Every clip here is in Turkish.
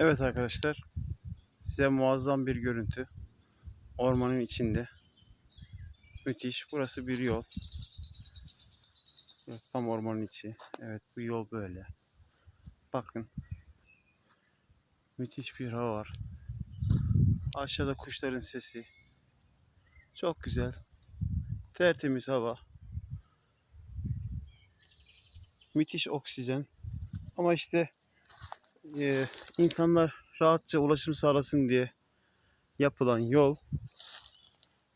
Evet arkadaşlar. Size muazzam bir görüntü. Ormanın içinde. Müthiş. Burası bir yol. Burası tam ormanın içi. Evet bu yol böyle. Bakın. Müthiş bir hava var. Aşağıda kuşların sesi. Çok güzel. Tertemiz hava. Müthiş oksijen. Ama işte e, insanlar rahatça ulaşım sağlasın diye yapılan yol.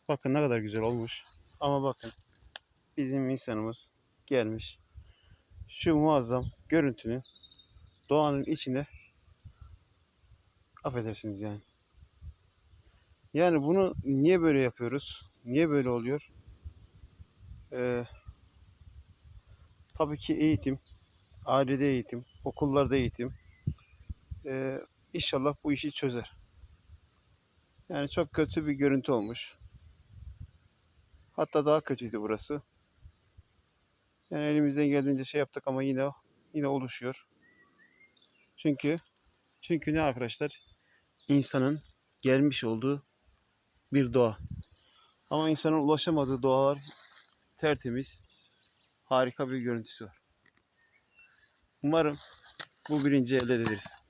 Bakın ne kadar güzel olmuş. Ama bakın bizim insanımız gelmiş. Şu muazzam görüntünün doğanın içine affedersiniz yani. Yani bunu niye böyle yapıyoruz? Niye böyle oluyor? Ee, tabii ki eğitim, ailede eğitim, okullarda eğitim. Ee, inşallah bu işi çözer. Yani çok kötü bir görüntü olmuş. Hatta daha kötüydü burası. Yani elimizden geldiğince şey yaptık ama yine yine oluşuyor. Çünkü çünkü ne arkadaşlar? İnsanın gelmiş olduğu bir doğa. Ama insanın ulaşamadığı doğalar tertemiz, harika bir görüntüsü var. Umarım bu birinci elde ederiz.